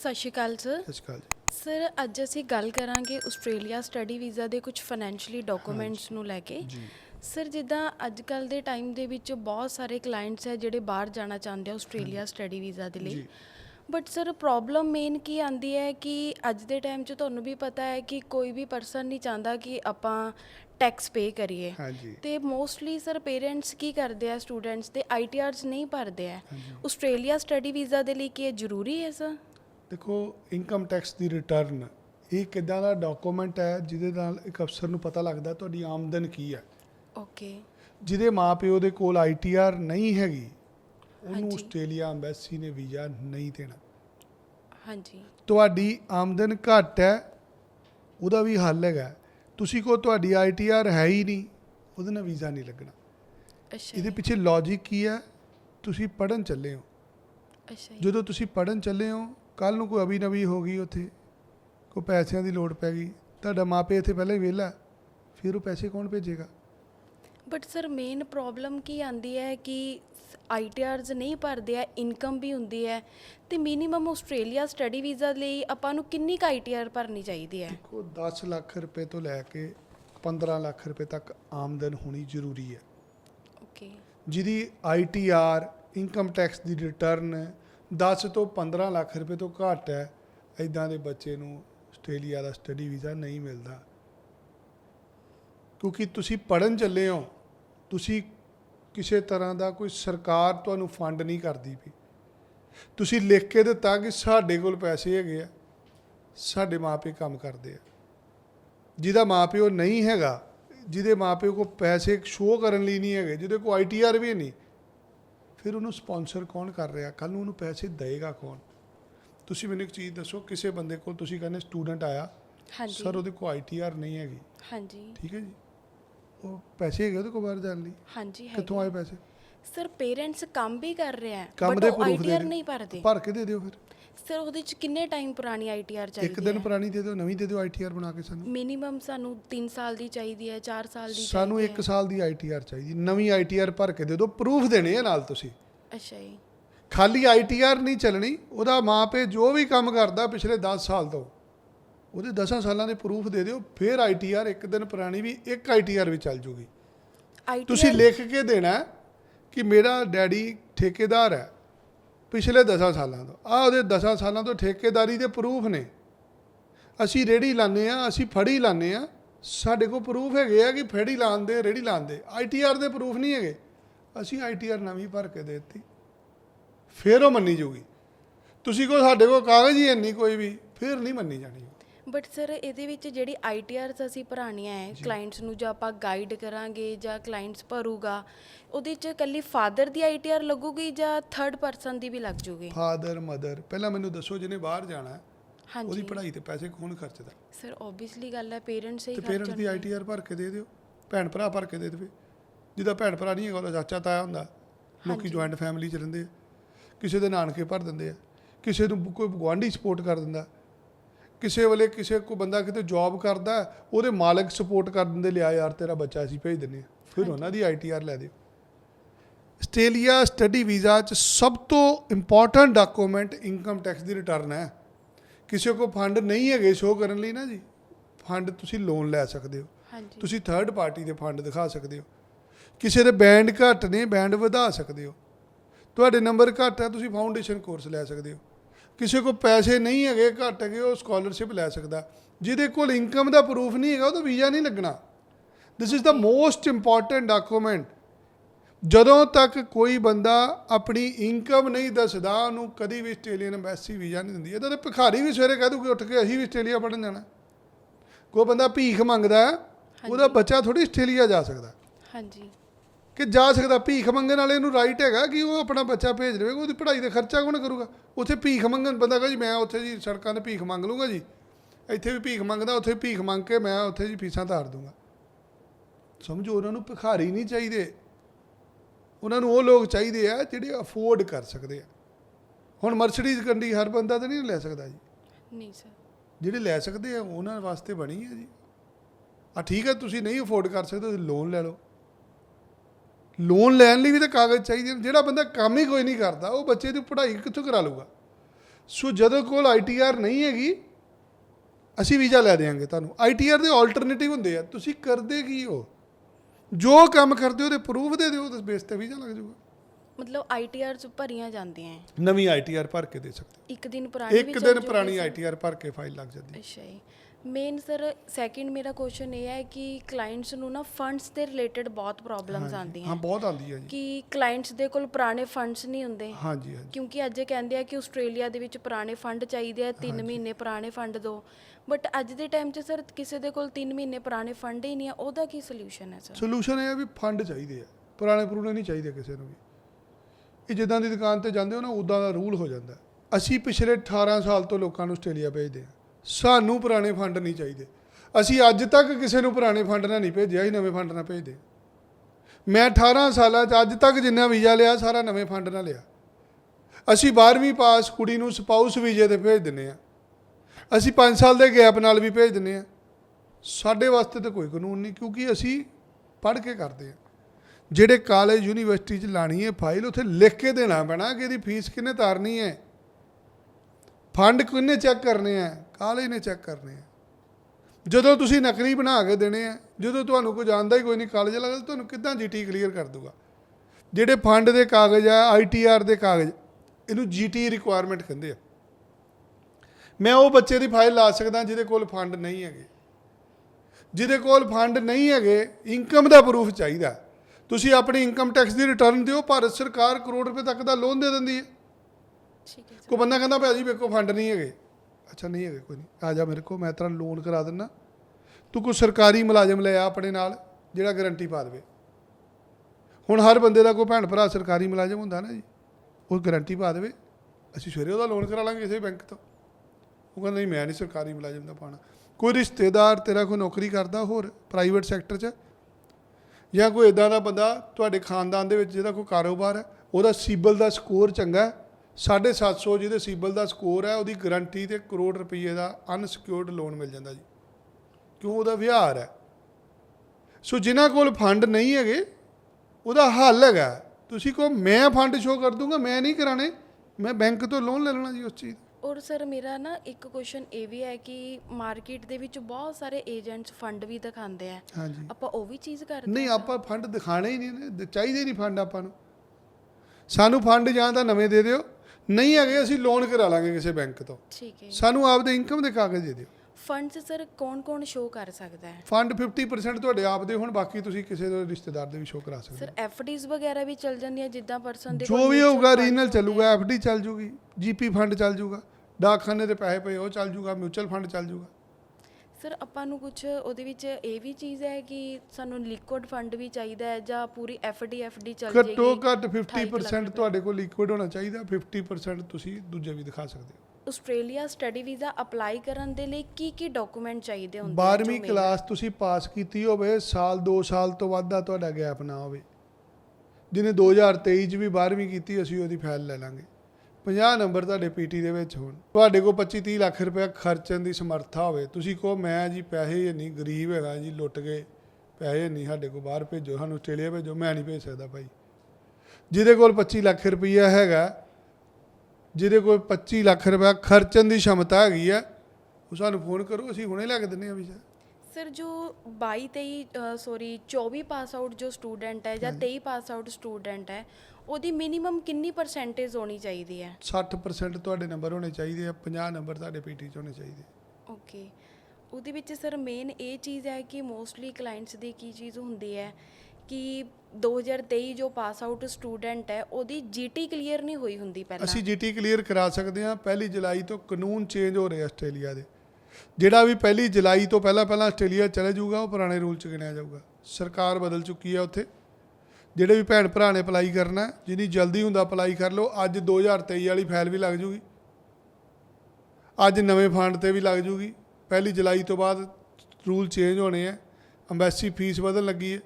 ਸਤਿ ਸ਼੍ਰੀ ਅਕਾਲ ਸਰ ਸਤਿ ਸ਼੍ਰੀ ਅਕਾਲ ਜੀ। ਸਰ ਅੱਜ ਅਸੀਂ ਗੱਲ ਕਰਾਂਗੇ ਆਸਟ੍ਰੇਲੀਆ ਸਟੱਡੀ ਵੀਜ਼ਾ ਦੇ ਕੁਝ ਫਾਈਨੈਂਸ਼ੀਅਲੀ ਡਾਕੂਮੈਂਟਸ ਨੂੰ ਲੈ ਕੇ। ਜੀ। ਸਰ ਜਿੱਦਾਂ ਅੱਜ ਕੱਲ ਦੇ ਟਾਈਮ ਦੇ ਵਿੱਚ ਬਹੁਤ ਸਾਰੇ ਕਲਾਇੰਟਸ ਹੈ ਜਿਹੜੇ ਬਾਹਰ ਜਾਣਾ ਚਾਹੁੰਦੇ ਆ ਆਸਟ੍ਰੇਲੀਆ ਸਟੱਡੀ ਵੀਜ਼ਾ ਦੇ ਲਈ। ਜੀ। ਬਟ ਸਰ ਪ੍ਰੋਬਲਮ ਮੇਨ ਕੀ ਆਂਦੀ ਹੈ ਕਿ ਅੱਜ ਦੇ ਟਾਈਮ 'ਚ ਤੁਹਾਨੂੰ ਵੀ ਪਤਾ ਹੈ ਕਿ ਕੋਈ ਵੀ ਪਰਸਨ ਨਹੀਂ ਚਾਹੁੰਦਾ ਕਿ ਆਪਾਂ ਟੈਕਸ ਪੇ ਕਰੀਏ। ਹਾਂਜੀ। ਤੇ ਮੋਸਟਲੀ ਸਰ ਪੇਰੈਂਟਸ ਕੀ ਕਰਦੇ ਆ ਸਟੂਡੈਂਟਸ ਦੇ ਆਈਟੀਆਰਸ ਨਹੀਂ ਭਰਦੇ ਆ। ਹਾਂਜੀ। ਆਸਟ੍ਰੇਲੀਆ ਸਟੱਡੀ ਵੀਜ਼ਾ ਦੇ ਲਈ ਕੀ ਇਹ ਜ਼ਰੂਰੀ ਹੈ ਸਰ ਦੇਖੋ ਇਨਕਮ ਟੈਕਸ ਦੀ ਰਿਟਰਨ ਇਹ ਕਿੱਦਾਂ ਦਾ ਡਾਕੂਮੈਂਟ ਹੈ ਜਿਹਦੇ ਨਾਲ ਇੱਕ ਅਫਸਰ ਨੂੰ ਪਤਾ ਲੱਗਦਾ ਤੁਹਾਡੀ ਆਮਦਨ ਕੀ ਹੈ? ਓਕੇ ਜਿਹਦੇ ਮਾਪਿਓ ਦੇ ਕੋਲ ਆਈਟੀਆਰ ਨਹੀਂ ਹੈਗੀ ਉਹਨੂੰ। ਆਸਟ੍ਰੇਲੀਆ ਐਮਬੈਸੀ ਨੇ ਵੀਜ਼ਾ ਨਹੀਂ ਦੇਣਾ। ਹਾਂਜੀ। ਤੁਹਾਡੀ ਆਮਦਨ ਘੱਟ ਹੈ ਉਹਦਾ ਵੀ ਹੱਲ ਹੈਗਾ। ਤੁਸੀਂ ਕੋ ਤੁਹਾਡੀ ਆਈਟੀਆਰ ਹੈ ਹੀ ਨਹੀਂ ਉਹਦੇ ਨਾਲ ਵੀਜ਼ਾ ਨਹੀਂ ਲੱਗਣਾ। ਅੱਛਾ ਇਹਦੇ ਪਿੱਛੇ ਲੌਜੀਕ ਕੀ ਹੈ? ਤੁਸੀਂ ਪੜਨ ਚੱਲੇ ਹੋ। ਅੱਛਾ ਜਦੋਂ ਤੁਸੀਂ ਪੜਨ ਚੱਲੇ ਹੋ ਕੱਲ ਨੂੰ ਕੋਈ ਅਭੀ ਨਵੀ ਹੋ ਗਈ ਉੱਥੇ ਕੋਈ ਪੈਸਿਆਂ ਦੀ ਲੋੜ ਪੈ ਗਈ ਤੁਹਾਡਾ ਮਾਪੇ ਇੱਥੇ ਪਹਿਲਾਂ ਹੀ ਵਿਹਲਾ ਫਿਰ ਉਹ ਪੈਸੇ ਕੌਣ ਭੇਜੇਗਾ? ਬਟ ਸਰ ਮੇਨ ਪ੍ਰੋਬਲਮ ਕੀ ਆਂਦੀ ਹੈ ਕਿ ਆਈਟੀਆਰਸ ਨਹੀਂ ਭਰਦੇ ਆ ਇਨਕਮ ਵੀ ਹੁੰਦੀ ਹੈ ਤੇ ਮਿਨੀਮਮ ਆਸਟ੍ਰੇਲੀਆ ਸਟੱਡੀ ਵੀਜ਼ਾ ਲਈ ਆਪਾਂ ਨੂੰ ਕਿੰਨੀ ਕੁ ਆਈਟੀਆਰ ਭਰਨੀ ਚਾਹੀਦੀ ਹੈ? ਦੇਖੋ 10 ਲੱਖ ਰੁਪਏ ਤੋਂ ਲੈ ਕੇ 15 ਲੱਖ ਰੁਪਏ ਤੱਕ ਆਮਦਨ ਹੋਣੀ ਜ਼ਰੂਰੀ ਹੈ। ਓਕੇ ਜਿਹਦੀ ਆਈਟੀਆਰ ਇਨਕਮ ਟੈਕਸ ਦੀ ਰਿਟਰਨ 10 ਤੋਂ 15 ਲੱਖ ਰੁਪਏ ਤੋਂ ਘੱਟ ਹੈ। ਇਦਾਂ ਦੇ ਬੱਚੇ ਨੂੰ ਆਸਟ੍ਰੇਲੀਆ ਦਾ ਸਟੱਡੀ ਵੀਜ਼ਾ ਨਹੀਂ ਮਿਲਦਾ। ਕਿਉਂਕਿ ਤੁਸੀਂ ਪੜਨ ਚੱਲੇ ਹੋ, ਤੁਸੀਂ ਕਿਸੇ ਤਰ੍ਹਾਂ ਦਾ ਕੋਈ ਸਰਕਾਰ ਤੁਹਾਨੂੰ ਫੰਡ ਨਹੀਂ ਕਰਦੀ ਵੀ ਤੁਸੀਂ ਲਿਖ ਕੇ ਦਿੱਤਾ ਕਿ ਸਾਡੇ ਕੋਲ ਪੈਸੇ ਹੈਗੇ ਆ, ਸਾਡੇ ਮਾਪੇ ਕੰਮ ਕਰਦੇ ਆ। ਜਿਹਦਾ ਮਾਪਿਓ ਨਹੀਂ ਹੈਗਾ, ਜਿਹਦੇ ਮਾਪਿਓ ਕੋ ਪੈਸੇ ਸ਼ੋਅ ਕਰਨ ਲਈ ਨਹੀਂ ਹੈਗੇ, ਜਿਹਦੇ ਕੋ ਆਈਟੀਆਰ ਵੀ ਨਹੀਂ ਫਿਰ ਉਹਨੂੰ ਸਪਾਂਸਰ ਕੌਣ ਕਰ ਰਿਹਾ? ਕੱਲ ਨੂੰ ਉਹਨੂੰ ਪੈਸੇ ਦੇਏਗਾ ਕੌਣ? ਤੁਸੀਂ ਮੈਨੂੰ ਇੱਕ ਚੀਜ਼ ਦੱਸੋ ਕਿਸੇ ਬੰਦੇ ਕੋਲ ਤੁਸੀਂ ਕਹਿੰਦੇ ਸਟੂਡੈਂਟ ਆਇਆ ਹਾਂਜੀ। ਸਰ ਉਹਦੇ ਕੋ ਆਈਟੀਆਰ ਨਹੀਂ ਹੈਗੀ। ਹਾਂਜੀ। ਠੀਕ ਹੈ ਜੀ? ਉਹ ਪੈਸੇ ਹੈਗੇ ਉਹਦੇ ਕੋਲ ਬਾਹਰ ਜਾਣ ਲਈ? ਹਾਂਜੀ ਹੈ ਕਿੱਥੋਂ ਆਏ ਪੈਸੇ? ਸਰ ਪੇਰੈਂਟਸ ਕੰਮ ਵੀ ਕਰ ਰਹੇ ਆ ਕੰਮ ਬਟ ਦੇ proof ਦੇ ਆਈਟੀਆਰ। ਨਹੀਂ ਭਰਦੇ। ਭਰ ਕੇ ਦੇ ਦਿਓ ਫਿਰ। ਸਰ ਉਹਦੇ ਚ ਕਿੰਨੇ ਟਾਈਮ ਪੁਰਾਣੀ ਆਈਟੀਆਰ ਚਾਹੀਦੀ ਇੱਕ ਦਿਨ ਪੁਰਾਣੀ ਦੇ ਦਿਓ ਨਵੀਂ ਦੇ ਦਿਓ ਆਈਟੀਆਰ ਬਣਾ ਕੇ ਸਾਨੂੰ। ਮਿਨੀਮਮ ਸਾਨੂੰ 3 ਸਾਲ ਦੀ ਚਾਹੀਦੀ ਹੈ 4 ਸਾਲ ਦੀ ਸਾਨੂੰ ਚਾਹੀਦੀ ਇੱਕ ਸਾਲ ਦੀ ਆਈਟੀਆਰ ਚਾਹੀਦੀ ਨਵੀਂ ਆਈਟੀਆਰ ਭਰ ਕੇ ਦੇ ਦਿਓ ਪ੍ਰੂਫ ਦੇਣੇ ਆ ਨਾਲ ਤੁਸੀਂ। ਹੈ। ਅੱਛਾ ਜੀ। ਖਾਲੀ ਆਈਟੀਆਰ ਨਹੀਂ ਚੱਲਣੀ ਉਹਦਾ ਮਾਪੇ ਜੋ ਵੀ ਕੰਮ ਕਰਦਾ ਪਿਛਲੇ 10 ਸਾਲ ਤੋਂ ਉਹਦੇ 10 ਸਾਲਾਂ ਦੇ ਪ੍ਰੂਫ ਦੇ ਦਿਓ ਫਿਰ ਆਈਟੀਆਰ ਇੱਕ ਦਿਨ ਪੁਰਾਣੀ ਵੀ ਇੱਕ ਆਈਟੀਆਰ ਵੀ ਚੱਲ ਜੂਗੀ। ਤੁਸੀਂ ਲਿਖ ਕੇ ਦੇਣਾ ਹੈ ਕਿ ਮੇਰਾ ਡੈਡੀ ਠੇਕੇਦਾਰ ਹੈ ਪਿਛਲੇ 10 ਸਾਲਾਂ ਤੋਂ। ਆ ਉਹਦੇ 10 ਸਾਲਾਂ ਤੋਂ ਠੇਕੇਦਾਰੀ ਦੇ ਪ੍ਰੂਫ ਨੇ। ਅਸੀਂ ਰੇੜੀ ਲਾਉਂਦੇ ਆ ਅਸੀਂ ਫੜੀ ਲਾਉਂਦੇ ਆ ਸਾਡੇ ਕੋਲ ਪ੍ਰੂਫ ਹੈਗੇ ਆ ਕਿ ਫੜੀ ਲਾਉਣ ਦੇ, ਰੇੜੀ ਲਾਉਣ ਦੇ। ਆਈਟੀਆਰ ਦੇ ਪ੍ਰੂਫ ਨਹੀਂ ਹੈਗੇ। ਅਸੀਂ ਆਈਟੀਆਰ ਨਵੀਂ ਭਰ ਕੇ ਦੇ ਦਿੱਤੀ। ਫਿਰ ਉਹ ਮੰਨੀ ਜੂਗੀ ਤੁਸੀਂ ਕੋ ਸਾਡੇ ਕੋਲ ਕਾਗਜ਼ ਹੀ ਇੰਨੀ ਕੋਈ ਵੀ। ਫਿਰ ਨਹੀਂ ਮੰਨੀ ਜਾਣੀ। ਬਟ ਸਰ ਇਹਦੇ ਵਿੱਚ ਜਿਹੜੀ ਆਈਟੀਆਰਸ ਅਸੀਂ ਭਰਾਣੀਆਂ ਹੈ ਕਲਾਇੰਟਸ ਨੂੰ ਜਾਂ ਆਪਾਂ ਗਾਈਡ ਕਰਾਂਗੇ ਜਾਂ ਕਲਾਇੰਟਸ ਭਰੂਗਾ ਉਹਦੇ ਚ ਕੱਲੀ ਫਾਦਰ ਦੀ ਆਈਟੀਆਰ ਲੱਗੂਗੀ ਜਾਂ ਥਰਡ ਪਰਸਨ ਦੀ ਵੀ ਲੱਗ ਜੂਗੀ? ਫਾਦਰ ਮਦਰ ਪਹਿਲਾਂ ਮੈਨੂੰ ਦੱਸੋ ਜਿਹਨੇ ਬਾਹਰ ਜਾਣਾ ਹੈ, ਉਹਦੀ ਹਾਂਜੀ ਪੜ੍ਹਾਈ ਤੇ ਪੈਸੇ ਕੌਣ ਖਰਚਦਾ? ਸਰ ਓਬਵੀਅਸਲੀ ਗੱਲ ਹੈ ਪੇਰੈਂਟਸ ਹੀ ਤੇ ਖਰਚ ਪੇਰੈਂਟਸ ਦੀ ਆਈਟੀਆਰ ਭਰ ਕੇ ਦੇ ਦਿਓ ਭੈਣ ਭਰਾ ਭਰ ਕੇ ਦੇ ਦੇਵੇ। ਜਿਹਦਾ ਭੈਣ ਭਰਾ ਨਹੀਂ ਹੈਗਾ ਉਹਦਾ ਚਾਚਾ ਤਾਇਆ ਹੁੰਦਾ। ਲੋਕੀ। ਜੁਆਇੰਟ ਫੈਮਿਲੀ ਚ ਰਹਿੰਦੇ ਆ। ਕਿਸੇ ਦੇ ਨਾਨਕੇ ਭਰ ਦਿੰਦੇ ਆ। ਕਿਸੇ ਨੂੰ ਕੋਈ ਗੁਆਂਢੀ ਸਪੋਰਟ ਕਰ ਦਿੰਦਾ। ਕਿਸੇ ਵੇਲੇ ਕਿਸੇ ਕੋ ਬੰਦਾ ਕਿਤੇ ਜੌਬ ਕਰਦਾ ਉਹਦੇ ਮਾਲਕ ਸਪੋਰਟ ਕਰ ਦਿੰਦੇ ਲਿਆ ਯਾਰ ਤੇਰਾ ਬੱਚਾ ਅਸੀਂ ਭੇਜ ਆ ਫਿਰ। ਉਹਨਾਂ ਦੀ ਆਈਟੀਆਰ ਲੈ ਦਿਓ। ਆਸਟ੍ਰੇਲੀਆ ਸਟੱਡੀ ਵੀਜ਼ਾ 'ਚ ਸਭ ਤੋਂ ਇੰਪੋਰਟੈਂਟ ਡਾਕੂਮੈਂਟ ਇਨਕਮ ਟੈਕਸ ਦੀ ਰਿਟਰਨ ਹੈ। ਕਿਸੇ ਕੋ ਫੰਡ ਨਹੀਂ ਹੈਗੇ ਸ਼ੋਅ ਕਰਨ ਲਈ ਨਾ ਜੀ। ਫੰਡ ਤੁਸੀਂ ਲੋਨ ਲੈ ਸਕਦੇ ਹੋ। ਹਾਂਜੀ। ਤੁਸੀਂ ਥਰਡ ਪਾਰਟੀ ਦੇ ਫੰਡ ਦਿਖਾ ਸਕਦੇ ਹੋ। ਕਿਸੇ ਦੇ ਬੈਂਡ ਘੱਟ ਨੇ ਬੈਂਡ ਵਧਾ ਸਕਦੇ ਹੋ। ਤੁਹਾਡੇ ਨੰਬਰ ਘੱਟ ਹੈ ਤੁਸੀਂ ਫਾਊਂਡੇਸ਼ਨ ਕੋਰਸ ਲੈ ਸਕਦੇ ਹੋ। ਕਿਸੇ ਕੋ ਪੈਸੇ ਨਹੀਂ ਹੈਗੇ ਘੱਟ ਹੈਗੇ ਉਹ ਸਕਾਲਰਸ਼ਿਪ ਲੈ ਸਕਦਾ। ਜਿਹਦੇ ਕੋਲ ਇਨਕਮ ਦਾ ਪ੍ਰੂਫ ਨਹੀਂ ਹੈਗਾ ਉਹ ਤਾਂ ਵੀਜ਼ਾ ਨਹੀਂ ਲੱਗਣਾ। This is the most important document ਜਦੋਂ ਤੱਕ ਕੋਈ ਬੰਦਾ ਆਪਣੀ ਇਨਕਮ ਨਹੀਂ ਦੱਸਦਾ ਉਹਨੂੰ ਕਦੀ ਵੀ ਆਸਟ੍ਰੇਲੀਅਨ ਐਮਬੈਸੀ ਵੀਜ਼ਾ ਨਹੀਂ ਦਿੰਦੀ। ਇਹਦਾ ਤਾਂ ਭਿਖਾਰੀ ਵੀ ਸਵੇਰੇ ਕਹਿ ਦੂਗੇ ਉੱਠ ਕੇ ਅਸੀਂ ਵੀ ਆਸਟ੍ਰੇਲੀਆ ਪੜਨ ਜਾਣਾ। ਕੋਈ ਬੰਦਾ ਭੀਖ ਮੰਗਦਾ ਉਹਦਾ। ਬੱਚਾ ਥੋੜੀ ਆਸਟ੍ਰੇਲੀਆ ਜਾ ਸਕਦਾ। ਹਾਂਜੀ। ਕਿ ਜਾ ਸਕਦਾ ਭੀਖ ਮੰਗਣ ਵਾਲੇ ਨੂੰ ਰਾਈਟ ਹੈਗਾ ਕਿ ਉਹ ਆਪਣਾ ਬੱਚਾ ਭੇਜ ਦੇਵੇ ਉਹਦੀ ਪੜ੍ਹਾਈ ਦਾ ਖਰਚਾ ਕੌਣ ਕਰੂਗਾ? ਉੱਥੇ ਭੀਖ ਮੰਗਣ ਬੰਦਾ ਕਹੇ ਜੀ ਮੈਂ ਉੱਥੇ ਜੀ ਸੜਕਾਂ ਤੇ ਭੀਖ ਮੰਗ ਲੂੰਗਾ ਜੀ। ਇੱਥੇ ਵੀ ਭੀਖ ਮੰਗਦਾ ਉੱਥੇ ਭੀਖ ਮੰਗ ਕੇ ਮੈਂ ਉੱਥੇ ਜੀ ਫੀਸਾਂ ਧਾਰ ਦੂੰਗਾ। ਸਮਝੋ ਉਹਨਾਂ ਨੂੰ ਭਿਖਾਰੀ ਨਹੀਂ ਚਾਹੀਦੇ। ਉਹਨਾਂ ਨੂੰ ਉਹ ਲੋਕ ਚਾਹੀਦੇ ਆ ਜਿਹੜੇ ਅਫੋਰਡ ਕਰ ਸਕਦੇ ਆ। ਹੁਣ ਮਰਸੀਡੀਜ਼ ਗੱਡੀ ਹਰ ਬੰਦਾ ਤਾਂ ਨਹੀਂ ਲੈ ਸਕਦਾ ਜੀ। ਨਹੀਂ ਸਰ ਜਿਹੜੇ ਲੈ ਸਕਦੇ ਆ ਉਹਨਾਂ ਵਾਸਤੇ ਬਣੀ ਹੈ ਜੀ। ਆ ਠੀਕ ਹੈ ਤੁਸੀਂ ਨਹੀਂ ਅਫੋਰਡ ਕਰ ਸਕਦੇ ਤੁਸੀਂ ਲੋਨ ਲੈ ਲਓ। ਲੋਨ ਲੈਣ ਲਈ ਵੀ ਤਾਂ ਕਾਗਜ਼ ਚਾਹੀਦੇ ਨੇ। ਜਿਹੜਾ ਬੰਦਾ ਕੰਮ ਹੀ ਕੋਈ ਨਹੀਂ ਕਰਦਾ ਉਹ ਬੱਚੇ ਦੀ ਪੜ੍ਹਾਈ ਕਿੱਥੋਂ ਕਰਾ ਲੂਗਾ ਸੋ ਜਦੋਂ ਕੋਲ ਆਈਟੀਆਰ ਨਹੀਂ ਹੈਗੀ ਅਸੀਂ ਵੀਜ਼ਾ ਲੈ ਦੇਵਾਂਗੇ ਤੁਹਾਨੂੰ। ਆਈਟੀਆਰ ਦੇ ਆਲਟਰਨੇਟਿਵ ਹੁੰਦੇ ਆ। ਤੁਸੀਂ ਕਰਦੇ ਕੀ ਹੋ? ਜੋ ਕੰਮ ਕਰਦੇ ਹੋ ਉਹਦੇ ਪ੍ਰੂਫ ਦੇ ਦਿਓ ਉਸ ਬੇਸ ਤੇ ਵੀਜ਼ਾ ਲੱਗ ਜਾਊਗਾ। ਮਤਲਬ ਆਈਟੀਆਰ ਚ ਭਰੀਆਂ ਜਾਂਦੀਆਂ ਹੈ ਨਵੀਂ ਆਈਟੀਆਰ ਭਰ ਕੇ ਦੇ ਸਕਦੇ ਇੱਕ ਦਿਨ। ਪੁਰਾਣੀ ਵੀ ਇੱਕ ਦਿਨ ਪੁਰਾਣੀ? ਆਈਟੀਆਰ ਭਰ ਕੇ ਫਾਈਲ ਲੱਗ ਜਾਂਦੀ ਹੈ। ਅੱਛਾ ਜੀ। ਮੇਨ ਸਰ ਸੈਕਿੰਡ ਮੇਰਾ ਕੁਐਸਚਨ ਇਹ ਹੈ ਕਿ ਕਲਾਇੰਟਸ ਨੂੰ ਨਾ ਫੰਡਸ ਦੇ ਰਿਲੇਟਡ ਬਹੁਤ ਪ੍ਰੋਬਲਮਸ ਹਾਂ ਆਉਂਦੀਆਂ ਬਹੁਤ ਆਉਂਦੀ ਹੈ ਜੀ। ਕਿ ਕਲਾਇੰਟਸ ਦੇ ਕੋਲ ਪੁਰਾਣੇ ਫੰਡਸ ਨਹੀਂ ਹੁੰਦੇ। ਹਾਂਜੀ ਹਾਂਜੀ। ਕਿਉਂਕਿ ਅੱਜ ਇਹ ਕਹਿੰਦੇ ਆ ਕਿ ਆਸਟ੍ਰੇਲੀਆ ਦੇ ਵਿੱਚ ਪੁਰਾਣੇ ਫੰਡ ਚਾਹੀਦੇ ਆ 3 ਮਹੀਨੇ ਪੁਰਾਣੇ ਫੰਡ ਦਿਓ ਬਟ ਅੱਜ ਦੇ ਟਾਈਮ 'ਚ ਸਰ ਕਿਸੇ ਦੇ ਕੋਲ 3 ਮਹੀਨੇ ਪੁਰਾਣੇ ਫੰਡ ਹੀ ਨਹੀਂ ਆ ਉਹਦਾ ਕੀ ਸੋਲੂਸ਼ਨ ਹੈ ਸਰ ਸੋਲੂਸ਼ਨ ਇਹ ਹੈ ਵੀ ਫੰਡ ਚਾਹੀਦੇ ਆ। ਪੁਰਾਣੇ ਪੁਰਾਣੇ ਨਹੀਂ ਚਾਹੀਦੇ ਕਿਸੇ ਨੂੰ ਵੀ। ਇਹ ਜਿੱਦਾਂ ਦੀ ਦੁਕਾਨ ਤੇ ਜਾਂਦੇ ਹੋ ਨਾ ਉਦਾਂ ਦਾ ਰੂਲ ਹੋ ਜਾਂਦਾ। ਅਸੀਂ ਪਿਛਲੇ 18 ਸਾਲ ਤੋਂ ਲੋਕਾਂ ਨੂੰ ਆਸਟ੍ਰੇਲੀਆ ਭੇਜਦੇ ਆ ਸਾਨੂੰ ਪੁਰਾਣੇ ਫੰਡ ਨਹੀਂ ਚਾਹੀਦੇ। ਅਸੀਂ ਅੱਜ ਤੱਕ ਕਿਸੇ ਨੂੰ ਪੁਰਾਣੇ ਫੰਡ ਨਾਲ ਨਹੀਂ ਭੇਜਿਆ, ਅਸੀਂ ਨਵੇਂ ਫੰਡ ਨਾਲ ਭੇਜਦੇ ਮੈਂ 18 ਸਾਲਾਂ 'ਚ ਅੱਜ ਤੱਕ ਜਿੰਨਾ ਵੀਜ਼ਾ ਲਿਆ, ਸਾਰਾ ਨਵੇਂ ਫੰਡ ਨਾਲ ਲਿਆ। ਅਸੀਂ 12ਵੀਂ ਪਾਸ ਕੁੜੀ ਨੂੰ ਸਪਾਊਸ ਵੀਜ਼ੇ ਤੇ ਭੇਜ ਦਿੰਦੇ ਆ ਅਸੀਂ 5 ਸਾਲ ਦੇ ਗੈਪ ਨਾਲ ਵੀ ਭੇਜ ਦਿੰਦੇ ਆ ਸਾਡੇ ਵਾਸਤੇ ਤਾਂ ਕੋਈ ਕਾਨੂੰਨ ਨਹੀਂ, ਕਿਉਂਕਿ ਅਸੀਂ ਪੜ੍ਹ ਕੇ ਕਰਦੇ ਆ ਜਿਹੜੇ ਕਾਲਜ ਯੂਨੀਵਰਸਿਟੀ 'ਚ ਲਾਣੀ ਹੈ ਫਾਈਲ, ਉੱਥੇ ਲਿਖ ਕੇ ਦੇਣਾ ਪੈਣਾ ਕਿ ਇਹਦੀ ਫੀਸ ਕਿੰਨੇ ਤਾਰਨੀ ਹੈ। ਫੰਡ ਕਿੰਨੇ ਚੈੱਕ ਕਰਨੇ ਆ ਕਾਲਜ ਨੇ ਚੈੱਕ ਕਰਨੇ ਆ। ਜਦੋਂ ਤੁਸੀਂ ਨਕਲੀ ਬਣਾ ਕੇ ਦੇਣੇ ਆ ਜਦੋਂ ਤੁਹਾਨੂੰ ਕੋਈ ਜਾਣਦਾ ਹੀ ਕੋਈ ਨਹੀਂ ਕਾਲਜ ਤਾਂ ਤੁਹਾਨੂੰ ਕਿੱਦਾਂ ਜੀਟੀ ਕਲੀਅਰ ਕਰ ਦੂਗਾ। ਜਿਹੜੇ ਫੰਡ ਦੇ ਕਾਗਜ਼ ਆ ਆਈਟੀਆਰ ਦੇ ਕਾਗਜ਼ ਇਹਨੂੰ ਜੀਟੀ ਰਿਕੁਆਇਰਮੈਂਟ ਕਹਿੰਦੇ ਆ। ਮੈਂ ਉਹ ਬੱਚੇ ਦੀ ਫਾਈਲ ਲਾ ਸਕਦਾ ਜਿਹਦੇ ਕੋਲ ਫੰਡ ਨਹੀਂ ਹੈਗੇ। ਜਿਹਦੇ ਕੋਲ ਫੰਡ ਨਹੀਂ ਹੈਗੇ ਇਨਕਮ ਦਾ ਪ੍ਰੂਫ ਚਾਹੀਦਾ। ਤੁਸੀਂ ਆਪਣੀ ਇਨਕਮ ਟੈਕਸ ਦੀ ਰਿਟਰਨ ਦਿਓ ਭਾਰਤ ਸਰਕਾਰ ਕਰੋੜ ਰੁਪਏ ਤੱਕ ਦਾ ਲੋਨ ਦੇ ਦਿੰਦੀ ਹੈ। ਠੀਕ ਹੈ ਕੋਈ ਬੰਦਾ ਕਹਿੰਦਾ ਭਾਜੀ ਮੇਰੇ ਕੋਲ ਫੰਡ ਨਹੀਂ ਹੈਗੇ। ਅੱਛਾ, ਨਹੀਂ ਹੈਗੇ, ਕੋਈ ਨਹੀਂ। ਆ ਜਾ ਮੇਰੇ ਕੋਲ, ਮੈਂ ਤੇਰਾ ਲੋਨ ਕਰਾ ਦਿੰਦਾ ਤੂੰ ਕੋਈ ਸਰਕਾਰੀ ਮੁਲਾਜ਼ਮ ਲੈ ਆ ਆਪਣੇ ਨਾਲ, ਜਿਹੜਾ ਗਾਰੰਟੀ ਪਾ ਦੇਵੇ। ਹੁਣ ਹਰ ਬੰਦੇ ਦਾ ਕੋਈ ਭੈਣ ਭਰਾ ਸਰਕਾਰੀ ਮੁਲਾਜ਼ਮ ਹੁੰਦਾ ਨਾ ਜੀ, ਉਹ ਗਾਰੰਟੀ ਪਾ ਦੇਵੇ। ਅਸੀਂ ਸਵੇਰੇ ਉਹਦਾ ਲੋਨ ਕਰਾ ਲਾਂਗੇ ਕਿਸੇ ਬੈਂਕ ਤੋਂ। ਉਹ ਕਹਿੰਦਾ, ਨਹੀਂ, ਮੈਂ ਨਹੀਂ ਸਰਕਾਰੀ ਮੁਲਾਜ਼ਮ ਦਾ ਪਾਣਾ ਕੋਈ ਰਿਸ਼ਤੇਦਾਰ ਤੇਰਾ ਕੋਈ ਨੌਕਰੀ ਕਰਦਾ ਹੋਰ ਪ੍ਰਾਈਵੇਟ ਸੈਕਟਰ 'ਚ? ਜਾਂ ਕੋਈ ਇਦਾਂ ਦਾ ਬੰਦਾ ਤੁਹਾਡੇ ਖਾਨਦਾਨ ਦੇ ਵਿੱਚ ਜਿਹਦਾ ਕੋਈ ਕਾਰੋਬਾਰ ਹੈ, ਉਹਦਾ ਸੀਬਲ ਦਾ ਸਕੋਰ ਚੰਗਾ ਹੈ? 750 ਜਿਹਦੇ ਸੀਬਲ ਦਾ ਸਕੋਰ ਹੈ ਉਹਦੀ ਗਾਰੰਟੀ ਤੇ ਕਰੋੜ ਰੁਪਏ ਦਾ ਅਨਸਿਕਿਉਰਡ ਲੋਨ ਮਿਲ ਜਾਂਦਾ ਜੀ। ਕਿਉਂ? ਉਹਦਾ ਵਿਹਾਰ ਹੈ। ਸੋ ਜਿਨ੍ਹਾਂ ਕੋਲ ਫੰਡ ਨਹੀਂ ਹੈਗੇ ਉਹਦਾ ਹੱਲ ਹੈਗਾ। ਤੁਸੀਂ ਕਹੋ ਮੈਂ ਫੰਡ ਸ਼ੋ ਕਰ ਦੂੰਗਾ ਮੈਂ ਨਹੀਂ ਕਰਾਣੇ ਮੈਂ ਬੈਂਕ ਤੋਂ ਲੋਨ ਲੈ ਲੈਣਾ ਜੀ ਉਸ ਚੀਜ਼। ਔਰ ਸਰ ਮੇਰਾ ਨਾ ਇੱਕ ਕੁਐਸਚਨ ਇਹ ਵੀ ਹੈ ਕਿ ਮਾਰਕੀਟ ਦੇ ਵਿੱਚ ਬਹੁਤ ਸਾਰੇ ਏਜੰਟਸ ਫੰਡ ਵੀ ਦਿਖਾਉਂਦੇ ਆ। ਹਾਂਜੀ। ਆਪਾਂ ਉਹ ਵੀ ਚੀਜ਼ ਕਰਦੇ ਨਹੀਂ ਆਪਾਂ ਫੰਡ ਦਿਖਾਣੇ ਹੀ ਨਹੀਂ ਚਾਹੀਦੇ ਨਹੀਂ ਫੰਡ ਆਪਾਂ ਨੂੰ। ਸਾਨੂੰ ਫੰਡ ਜਾਂ ਤਾਂ ਨਵੇਂ ਦੇ ਦਿਓ ਨਹੀਂ ਹੈਗੇ ਅਸੀਂ ਲੋਨ ਕਰਾ ਲਾਂਗੇ ਕਿਸੇ ਬੈਂਕ ਤੋਂ। ਠੀਕ ਹੈ ਸਾਨੂੰ ਆਪਦੇ ਇਨਕਮ ਦੇ ਕਾਗਜ਼ ਦੇ ਦਿਓ। ਫੰਡਸ ਸਰ ਕੌਣ-ਕੌਣ ਸ਼ੋ ਕਰ ਸਕਦਾ ਹੈ? ਫੰਡ 50% ਤੁਹਾਡੇ ਆਪ ਦੇ ਹੁਣ ਬਾਕੀ ਤੁਸੀਂ ਕਿਸੇ ਦੇ ਰਿਸ਼ਤੇਦਾਰ ਦੇ ਵੀ ਸ਼ੋਅ ਕਰਾ ਸਕਦੇ ਸਰ ਐਫਡੀਜ਼ ਵਗੈਰਾ ਵੀ ਚੱਲ ਜਾਂਦੀਆਂ ਜਿੱਦਾਂ ਪਰਸਨ ਦੇ। ਜੋ ਵੀ ਹੋਊਗਾ ਰੀਨਲ ਚੱਲੂਗਾ ਐਫਡੀ ਚੱਲ ਜੂਗੀ ਜੀਪੀ ਫੰਡ ਚੱਲ ਜੂਗਾ ਡਾਕਖਾਨੇ ਦੇ ਪੈਸੇ ਪਏ ਉਹ ਚੱਲ ਜੂਗਾ ਮਿਊਚੁਅਲ ਫੰਡ ਚੱਲ ਜੂਗਾ। ਸਰ ਆਪਾਂ ਨੂੰ ਕੁਝ ਉਹਦੇ ਵਿੱਚ ਇਹ ਵੀ ਚੀਜ਼ ਹੈ ਕਿ ਸਾਨੂੰ ਲਿਕੁਇਡ ਫੰਡ ਵੀ ਚਾਹੀਦਾ ਹੈ ਜਾਂ ਪੂਰੀ ਐਫਡੀ ਐਫਡੀ ਚੱਲ ਜੇਗੀ? ਘੱਟੋ ਘੱਟ 28 ਲੱਖ 50% ਰੁਪਏ। ਤੁਹਾਡੇ ਕੋਲ ਲਿਕੁਇਡ ਹੋਣਾ ਚਾਹੀਦਾ 50% ਤੁਸੀਂ ਦੂਜੇ ਵੀ ਦਿਖਾ ਸਕਦੇ ਹੋ। ਆਸਟ੍ਰੇਲੀਆ ਸਟੱਡੀ ਵੀਜ਼ਾ ਅਪਲਾਈ ਕਰਨ ਦੇ ਲਈ ਕੀ ਕੀ ਡਾਕੂਮੈਂਟ ਚਾਹੀਦੇ ਹੁੰਦੇ ਆ 12ਵੀਂ ਜੋ main- ਕਲਾਸ ਤੁਸੀਂ ਪਾਸ ਕੀਤੀ ਹੋਵੇ ਸਾਲ 2 ਸਾਲ ਤੋਂ ਵੱਧ ਦਾ ਤੁਹਾਡਾ ਗੈਪ ਨਾ ਹੋਵੇ। ਜਿਹਨੇ 2023 ਚ ਵੀ 12ਵੀਂ ਕੀਤੀ ਅਸੀਂ ਉਹਦੀ ਫਾਈਲ ਲੈ ਲਾਂਗੇ। 50 ਨੰਬਰ ਤੁਹਾਡੇ ਪੀਟੀ ਦੇ ਵਿੱਚ ਹੋਣ। ਤੁਹਾਡੇ ਕੋਲ 25 30 ਲੱਖ ਰੁਪਏ ਖਰਚਣ ਦੀ ਸਮਰੱਥਾ ਹੋਵੇ ਤੁਸੀਂ ਕਹੋ ਮੈਂ ਜੀ ਪੈਸੇ ਹੀ ਨਹੀਂ ਗਰੀਬ ਹੈਗਾ ਜੀ ਲੁੱਟ ਗਏ ਪੈਸੇ ਨਹੀਂ ਸਾਡੇ ਕੋਲ ਬਾਹਰ ਭੇਜੋ ਸਾਨੂੰ ਆਸਟ੍ਰੇਲੀਆ ਭੇਜੋ ਮੈਂ ਨਹੀਂ ਭੇਜ ਸਕਦਾ ਭਾਈ। ਜਿਹਦੇ ਕੋਲ 25 ਲੱਖ ਰੁਪਈਆ ਹੈਗਾ ਜਿਹਦੇ ਕੋਲ 25 ਲੱਖ ਰੁਪਏ ਖਰਚਣ ਦੀ ਸ਼ਮਤਾ ਹੈਗੀ ਆ ਉਹ ਸਾਨੂੰ ਫੋਨ ਕਰੋ ਅਸੀਂ ਹੁਣੇ ਲੈ ਕੇ ਦਿੰਨੇ ਆ ਵੀਜ਼ਾ। ਸਰ ਜੋ 22 23 ਸੌਰੀ 24 ਪਾਸ ਆਊਟ ਜੋ ਸਟੂਡੈਂਟ ਹੈ ਜਾਂ 23 ਪਾਸ ਆਊਟ ਸਟੂਡੈਂਟ ਹੈ ਉਹਦੀ ਮਿਨੀਮਮ ਕਿੰਨੀ ਪਰਸੈਂਟੇਜ ਹੋਣੀ ਚਾਹੀਦੀ ਹੈ? 60% ਤੁਹਾਡੇ ਨੰਬਰ ਹੋਣੇ ਚਾਹੀਦੇ ਆ 50 ਨੰਬਰ ਤੁਹਾਡੇ ਪੀਟੀ 'ਚ ਹੋਣੇ ਚਾਹੀਦੇ। ਓਕੇ ਉਹਦੇ ਵਿੱਚ ਸਰ ਮੇਨ ਇਹ ਚੀਜ਼ ਹੈ ਕਿ ਮੋਸਟਲੀ ਕਲਾਇੰਟਸ ਦੀ ਕੀ ਚੀਜ਼ ਹੁੰਦੀ ਹੈ ਕਿ 2023 ਜੋ ਪਾਸ ਆਊਟ ਸਟੂਡੈਂਟ ਹੈ ਉਹਦੀ ਜੀਟੀ ਕਲੀਅਰ ਨਹੀਂ ਹੋਈ ਹੁੰਦੀ ਪਹਿਲਾਂ। ਅਸੀਂ ਜੀਟੀ ਕਲੀਅਰ ਕਰਾ ਸਕਦੇ ਹਾਂ ਪਹਿਲੀ ਜੁਲਾਈ ਤੋਂ ਕਾਨੂੰਨ ਚੇਂਜ ਹੋ ਰਹੇ ਆਸਟ੍ਰੇਲੀਆ ਦੇ। ਜਿਹੜਾ ਵੀ ਪਹਿਲੀ ਜੁਲਾਈ ਤੋਂ ਪਹਿਲਾਂ ਪਹਿਲਾਂ ਆਸਟ੍ਰੇਲੀਆ ਚਲੇ ਜਾਊਗਾ ਉਹ ਪੁਰਾਣੇ ਰੂਲ 'ਚ ਗਿਣਿਆ ਜਾਊਗਾ। ਸਰਕਾਰ ਬਦਲ ਚੁੱਕੀ ਹੈ ਉੱਥੇ। ਜਿਹੜੇ ਵੀ ਭੈਣ ਭਰਾ ਨੇ ਅਪਲਾਈ ਕਰਨਾ, ਜਿੰਨੀ ਜਲਦੀ ਹੁੰਦਾ ਅਪਲਾਈ ਕਰ ਲਓ, ਅੱਜ 2023 ਵਾਲੀ ਫਾਈਲ ਵੀ ਲੱਗ ਜੂਗੀ। ਅੱਜ ਨਵੇਂ ਫੰਡ ਤੇ ਵੀ ਲੱਗ ਜੂਗੀ। ਪਹਿਲੀ ਜੁਲਾਈ ਤੋਂ ਬਾਅਦ ਰੂਲ ਚੇਂਜ ਹੋਣੇ ਆ। ਅੰਬੈਸੀ ਫੀਸ ਵਧਣ ਲੱਗੀ ਹੈ।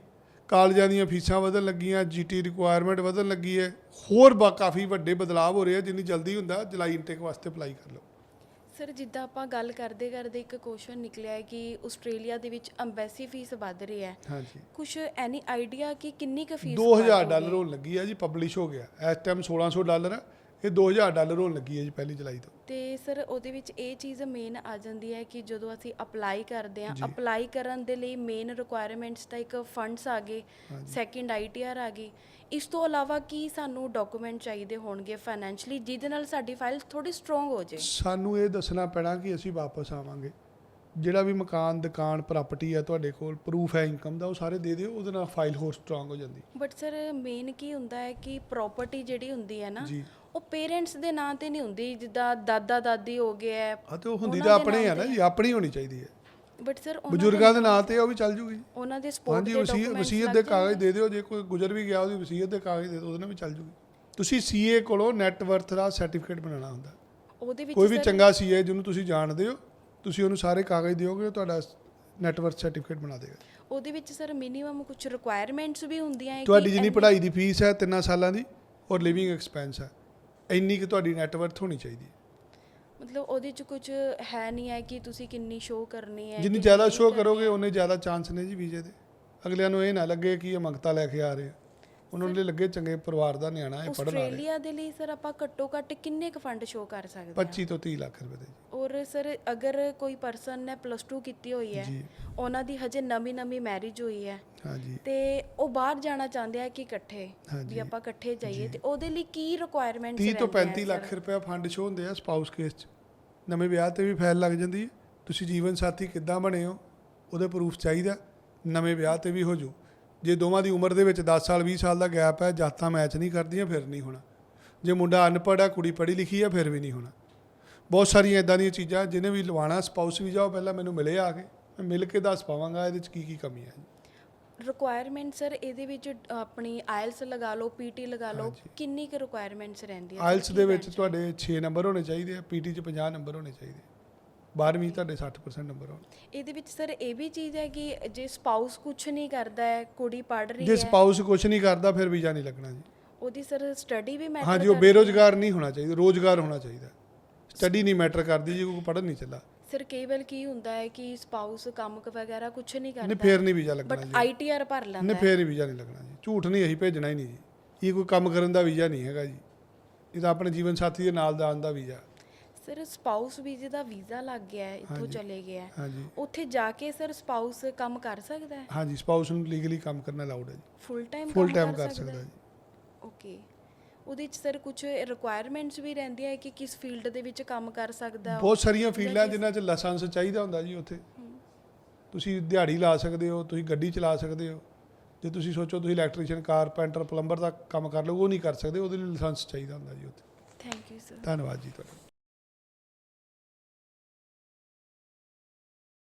ਕਾਲਜਾਂ ਦੀਆਂ ਫੀਸਾਂ ਵਧਣ ਲੱਗੀਆਂ ਜੀਟੀ ਰਿਕੁਆਇਰਮੈਂਟ ਵਧਣ ਲੱਗੀ ਹੈ। ਹੋਰ ਬਾ, ਕਾਫੀ ਵੱਡੇ ਬਦਲਾਅ ਹੋ ਰਹੇ ਆ, ਜਿੰਨੀ ਜਲਦੀ ਹੁੰਦਾ ਜੁਲਾਈ ਇਨਟੇਕ ਵਾਸਤੇ ਅਪਲਾਈ ਕਰ ਲਓ। ਸਰ ਜਿੱਦਾਂ ਆਪਾਂ ਗੱਲ ਕਰਦੇ ਕਰਦੇ ਇੱਕ ਕੁਐਸਚਨ ਨਿਕਲਿਆ ਹੈ ਕਿ ਆਸਟ੍ਰੇਲੀਆ ਦੇ ਵਿੱਚ ਅੰਬੈਸੀ ਫੀਸ ਵੱਧ ਰਹੀ ਹੈ। ਹਾਂਜੀ। ਕੁਝ ਐਨੀ ਆਈਡੀਆ ਕਿ ਕਿੰਨੀ ਕੁ ਫੀਸ 2000 ਡਾਲਰ ਹੋਣ ਲੱਗੀ ਹੈ ਜੀ ਪਬਲਿਸ਼ ਹੋ ਗਿਆ। ਇਸ ਟਾਈਮ 1600 ਡਾਲਰ ਹੈ ਇਹ 2000 ਡਾਲਰ ਹੋਣ ਲੱਗੀ ਹੈ ਜੀ ਪਹਿਲੀ ਜੁਲਾਈ ਤੋਂ। ਤੇ ਸਰ ਉਹਦੇ ਵਿੱਚ ਇਹ ਚੀਜ਼ ਮੇਨ ਆ ਜਾਂਦੀ ਹੈ ਕਿ ਜਦੋਂ ਅਸੀਂ ਅਪਲਾਈ ਕਰਦੇ ਹਾਂ ਜੀ। ਅਪਲਾਈ ਕਰਨ ਦੇ ਲਈ ਮੇਨ ਰਿਕੁਆਇਰਮੈਂਟਸ ਤਾਂ ਇੱਕ ਫੰਡਸ ਆ ਗਏ। ਸੈਕਿੰਡ ਆਈਟੀਆਰ ਆ ਗਈ। ਇਸ ਤੋਂ ਇਲਾਵਾ ਕੀ ਸਾਨੂੰ ਡਾਕੂਮੈਂਟ ਚਾਹੀਦੇ ਹੋਣਗੇ ਫਾਈਨੈਂਸ਼ਲੀ ਜਿਹਦੇ ਨਾਲ ਸਾਡੀ ਫਾਈਲ ਥੋੜੀ ਸਟਰੋਂਗ ਹੋ ਜਾਏ ਸਾਨੂੰ ਇਹ ਦੱਸਣਾ ਪੈਣਾ ਕਿ ਅਸੀਂ ਵਾਪਸ ਆਵਾਂਗੇ। ਜਿਹੜਾ ਵੀ ਮਕਾਨ ਦੁਕਾਨ ਪ੍ਰਾਪਰਟੀ ਹੈ ਤੁਹਾਡੇ ਕੋਲ ਪ੍ਰੂਫ ਹੈ ਇਨਕਮ ਦਾ ਉਹ ਸਾਰੇ ਦੇ ਦਿਓ ਉਹਦੇ ਨਾਲ ਫਾਈਲ ਹੋਰ ਸਟਰੋਂਗ ਹੋ ਜਾਂਦੀ। ਬਟ ਸਰ ਮੇਨ ਕੀ ਹੁੰਦਾ ਹੈ ਕਿ ਪ੍ਰਾਪਰਟੀ ਜਿਹੜੀ ਹੁੰਦੀ ਹੈ ਨਾ ਜੀ। ਉਹ ਪੇਰੈਂਟਸ ਦੇ ਨਾਂ ਤੇ ਨਹੀਂ ਹੁੰਦੀ ਜਿੱਦਾਂ ਦਾਦਾ ਦਾਦੀ ਹੋ ਗਏ ਹੈ ਆ ਤੇ ਉਹ ਹੁੰਦੀ ਤਾਂ ਆਪਣੇ ਆ ਨਾ ਜੀ ਆਪਣੀ ਹੋਣੀ ਚਾਹੀਦੀ ਹੈ। ਬਟ ਸਰ ਬਜ਼ੁਰਗਾਂ ਦੇ ਨਾਂ ਤੇ ਉਹ ਵੀ ਚੱਲ ਜੂਗੀ। ਉਹਨਾਂ ਦੇ ਸਪੋਰਟ ਹਾਂਜੀ ਵਸੀਅਤ ਵਸੀਅਤ ਦੇ ਕਾਗਜ਼। ਦੇ ਦਿਓ ਜੇ ਕੋਈ ਗੁਜ਼ਰ ਵੀ ਗਿਆ ਉਹਦੀ ਵਸੀਅਤ ਦੇ ਕਾਗਜ਼ ਦੇ ਦਿਓ ਉਹਦੇ ਨਾਲ ਵੀ ਚੱਲ ਜੂਗੀ। ਤੁਸੀਂ ਸੀਏ ਕੋਲੋਂ ਨੈਟ ਵਰਥ ਦਾ ਸਰਟੀਫਿਕੇਟ ਬਣਾਉਣਾ ਹੁੰਦਾ। ਉਹਦੇ ਵਿੱਚ ਕੋਈ ਵੀ ਚੰਗਾ ਸੀਏ ਜਿਹਨੂੰ ਤੁਸੀਂ ਜਾਣਦੇ ਹੋ ਤੁਸੀਂ ਉਹਨੂੰ ਸਾਰੇ ਕਾਗਜ਼ ਦਿਓਗੇ ਤੁਹਾਡਾ ਨੈਟ ਵਰਥ ਸਰਟੀਫਿਕੇਟ ਬਣਾ ਦੇਗਾ। ਉਹਦੇ ਵਿੱਚ ਸਰ ਮਿਨੀਮਮ ਕੁਝ ਰਿਕੁਆਇਰਮੈਂਟਸ ਵੀ ਹੁੰਦੀਆਂ ਹੈ ਕਿ ਤੁਹਾਡੀ ਜਿੰਨੀ ਪੜ੍ਹਾਈ ਦੀ ਫੀਸ ਹੈ ਤਿੰਨਾਂ ਸਾਲਾਂ ਦੀ ਔਰ ਲਿਵਿੰਗ ਐਕਸਪੈਂਸ ਹੈ। ਇੰਨੀ ਕਿ ਤੁਹਾਡੀ ਨੈਟ ਵਰਥ ਹੋਣੀ ਚਾਹੀਦੀ ਹੈ। ਮਤਲਬ ਉਹਦੇ ਚ ਕੁਝ ਹੈ ਨਹੀਂ ਹੈ ਕਿ ਤੁਸੀਂ ਕਿੰਨੀ ਸ਼ੋਅ ਕਰਨੀ ਹੈ ਜਿੰਨੀ ਜ਼ਿਆਦਾ ਸ਼ੋਅ ਕਰੋਗੇ। ਉਹਨੇ ਜ਼ਿਆਦਾ ਚਾਂਸ ਨੇ ਜੀ ਵੀਜ਼ੇ ਦੇ। ਅਗਲਿਆਂ ਨੂੰ ਇਹ ਨਾ ਲੱਗੇ ਕਿ ਇਹ ਮੰਗਤਾ ਲੈ ਕੇ ਆ ਰਹੇ ਆ। ਉਹਨਾਂ ਨੂੰ ਲੱਗੇ ਚੰਗੇ ਪਰਿਵਾਰ ਦਾ ਨਿਆਣਾ ਹੈ ਆ ਰਿਹਾ ਆਸਟ੍ਰੇਲੀਆ ਦੇ ਲਈ ਸਰ ਆਪਾਂ ਘੱਟੋ ਘੱਟ ਕਿੰਨੇ ਕੁ ਫੰਡ ਸ਼ੋਅ ਕਰ ਸਕਦੇ ਹਾਂ 25 ਤੋਂ 30 ਲੱਖ ਰੁਪਏ ਦੇ। ਔਰ ਸਰ ਅਗਰ ਕੋਈ ਪਰਸਨ ਨੇ ਪਲੱਸ 2 ਕੀਤੀ ਹੋਈ ਹੈ ਉਹਨਾਂ ਦੀ ਹਜੇ ਨਵੀਂ ਨਵੀਂ ਮੈਰਿਜ ਹੋਈ ਹੈ ਹਾਂਜੀ। ਤੇ ਉਹ ਬਾਹਰ ਜਾਣਾ ਚਾਹੁੰਦੇ ਆ ਕਿ ਇਕੱਠੇ। ਵੀ ਆਪਾਂ ਇਕੱਠੇ ਜਾਈਏ ਤੇ ਉਹਦੇ ਲਈ ਕੀ ਰਿਕੁਆਇਰਮੈਂਟਸ 30 ਤੋਂ 35 ਲੱਖ ਰੁਪਏ ਫੰਡ ਸ਼ੋ ਹੁੰਦੇ ਆ ਸਪਾਊਸ ਕੇਸ 'ਚ। ਨਵੇਂ ਵਿਆਹ ਤੇ ਵੀ ਫਾਈਲ ਲੱਗ ਜਾਂਦੀ ਹੈ। ਤੁਸੀਂ ਜੀਵਨ ਸਾਥੀ ਕਿੱਦਾਂ ਬਣੇ ਹੋ ਉਹਦੇ ਪ੍ਰੂਫ ਚਾਹੀਦਾ। ਨਵੇਂ ਵਿਆਹ ਤੇ ਵੀ ਹੋ ਜੂ ਜੇ ਦੋਵਾਂ ਦੀ ਉਮਰ ਦੇ ਵਿੱਚ 10 ਸਾਲ 20 ਸਾਲ ਦਾ ਗੈਪ ਹੈ ਜਾਤਾਂ ਮੈਚ ਨਹੀਂ ਕਰਦੀਆਂ ਫਿਰ ਨਹੀਂ ਹੋਣਾ। ਜੇ ਮੁੰਡਾ ਅਨਪੜ੍ਹ ਹੈ ਕੁੜੀ ਪੜ੍ਹੀ ਲਿਖੀ ਹੈ ਫਿਰ ਵੀ ਨਹੀਂ ਹੋਣਾ। ਬਹੁਤ ਸਾਰੀਆਂ ਇਦਾਂ ਦੀਆਂ ਚੀਜ਼ਾਂ ਜਿਹਨੇ ਵੀ ਲਵਾਉਣਾ ਸਪਾਊਸ ਵੀਜ਼ਾ ਉਹ ਪਹਿਲਾਂ ਮੈਨੂੰ ਮਿਲੇ ਆ ਕੇ। ਮੈਂ ਮਿਲ ਕੇ ਦੱਸ ਪਾਵਾਂਗਾ ਇਹਦੇ 'ਚ ਕੀ ਕੀ ਕਮੀ ਹੈ। ਰਿਕੁਆਇਰਮੈਂਟ ਸਰ ਇਹਦੇ ਵਿੱਚ ਆਪਣੀ ਆਇਲਸ ਲਗਾ ਲਓ ਪੀਟੀ ਲਗਾ ਲਓ ਹਾਂਜੀ। ਕਿੰਨੀ ਕੁ ਰਿਕੁਆਇਰਮੈਂਟਸ ਰਹਿੰਦੀ ਹੈ ਆਇਲਸ ਦੇ ਵਿੱਚ ਤੁਹਾਡੇ 6 ਨੰਬਰ ਹੋਣੇ ਚਾਹੀਦੇ ਆ ਪੀਟੀ 'ਚ 50 ਨੰਬਰ ਹੋਣੇ ਚਾਹੀਦੇ 12ਵੀਂ ਤੁਹਾਡੇ 60% ਨੰਬਰ ਹੋਣ। ਇਹਦੇ ਵਿੱਚ ਸਰ ਇਹ ਵੀ ਚੀਜ਼ ਹੈ ਕਿ ਜੇ ਸਪਾਊਸ ਕੁਝ ਨਹੀਂ ਕਰਦਾ ਹੈ ਕੁੜੀ ਪੜ ਰਹੀ ਜੇ ਹੈ। ਸਪਾਊਸ ਕੁਝ ਨਹੀਂ ਕਰਦਾ ਫਿਰ ਵੀਜ਼ਾ ਨਹੀਂ ਲੱਗਣਾ ਜੀ। ਉਹਦੀ ਸਰ ਸਟੱਡੀ ਵੀ ਮੈਟਰ ਹਾਂਜੀ ਉਹ ਬੇਰੋਜ਼ਗਾਰ ਨਹੀਂ ਹੋਣਾ ਚਾਹੀਦਾ ਰੋਜ਼ਗਾਰ ਹੋਣਾ ਚਾਹੀਦਾ। ਸਟੱਡੀ ਨਹੀਂ ਮੈਟਰ ਕਰਦੀ ਜੇ ਕੋਈ ਪੜ੍ਹਨ ਨਹੀਂ ਚੱਲਾ। ਸਰ ਕਈ ਵਾਰ ਕੀ ਹੁੰਦਾ ਹੈ ਕਿ ਸਪਾਊਸ ਕੰਮ ਕ ਵਗੈਰਾ ਕੁਝ ਨਹੀਂ ਨਹੀਂ ਕਰਦਾ ਫੇਰ ਨਹੀਂ ਵੀਜ਼ਾ ਲੱਗਣਾ ਬਟ ਜੀ। ਆਈਟੀਆਰ ਭਰ ਲੈਂਦਾ ਨਹੀਂ ਹੈ। ਫੇਰ ਹੀ ਵੀਜ਼ਾ ਨਹੀਂ ਲੱਗਣਾ ਜੀ। ਝੂਠ ਨਹੀਂ ਅਸੀਂ ਭੇਜਣਾ ਹੀ ਨਹੀਂ ਜੀ। ਇਹ ਕੋਈ ਕੰਮ ਕਰਨ ਦਾ ਵੀਜ਼ਾ ਨਹੀਂ ਹੈਗਾ ਜੀ। ਇਹ ਤਾਂ ਆਪਣੇ ਜੀਵਨ ਸਾਥੀ ਦੇ ਨਾਲ ਦਾ ਆਉਣ ਦਾ ਵੀਜ਼ਾ। ਸਰ ਸਪਾਊਸ ਵੀਜ਼ੇ ਦਾ ਵੀਜ਼ਾ ਲੱਗ ਗਿਆ ਹੈ ਇੱਥੋਂ। ਚਲੇ ਗਿਆ ਹੈ। ਹਾਂਜੀ। ਉੱਥੇ ਜਾ ਕੇ ਸਰ ਸਪਾਊਸ ਕੰਮ ਕਰ ਸਕਦਾ ਹੈ? ਹਾਂਜੀ ਸਪਾਊਸ ਨੂੰ ਲੀਗਲੀ ਕੰਮ ਕਰਨਾ ਅਲਾਉਡ ਹੈ ਜੀ। ਫੁੱਲ ਟਾਈਮ ਫੁੱਲ ਟਾਈਮ ਕਰ ਸਕਦਾ ਜੀ। ਓਕੇ ਉਹਦੇ ਚ ਸਰ ਕੁਝ ਰਿਕੁਆਇਰਮੈਂਟਸ ਵੀ ਰਹਿੰਦੀਆਂ ਹੈ ਕਿ ਕਿਸ ਫੀਲਡ ਦੇ ਵਿੱਚ ਕੰਮ ਕਰ ਸਕਦਾ। ਬਹੁਤ ਸਾਰੀਆਂ ਫੀਲਡਾਂ ਜਿਨ੍ਹਾਂ 'ਚ ਲਾਇਸੈਂਸ ਚਾਹੀਦਾ ਹੁੰਦਾ ਜੀ ਉੱਥੇ। ਤੁਸੀਂ ਦਿਹਾੜੀ ਲਾ ਸਕਦੇ ਹੋ ਤੁਸੀਂ ਗੱਡੀ ਚਲਾ ਸਕਦੇ ਹੋ। ਜੇ ਤੁਸੀਂ ਸੋਚੋ ਤੁਸੀਂ ਇਲੈਕਟ੍ਰੀਸ਼ੀਅਨ ਕਾਰਪੈਂਟਰ ਪਲੰਬਰ ਦਾ ਕੰਮ ਕਰ ਲਓ ਉਹ ਨਹੀਂ ਕਰ ਸਕਦੇ ਉਹਦੇ ਲਈ ਲਾਇਸੈਂਸ ਚਾਹੀਦਾ ਹੁੰਦਾ ਜੀ ਉੱਥੇ। ਥੈਂਕ ਯੂ ਸਰ ਧੰਨਵਾਦ ਜੀ ਤੁਹਾਡਾ।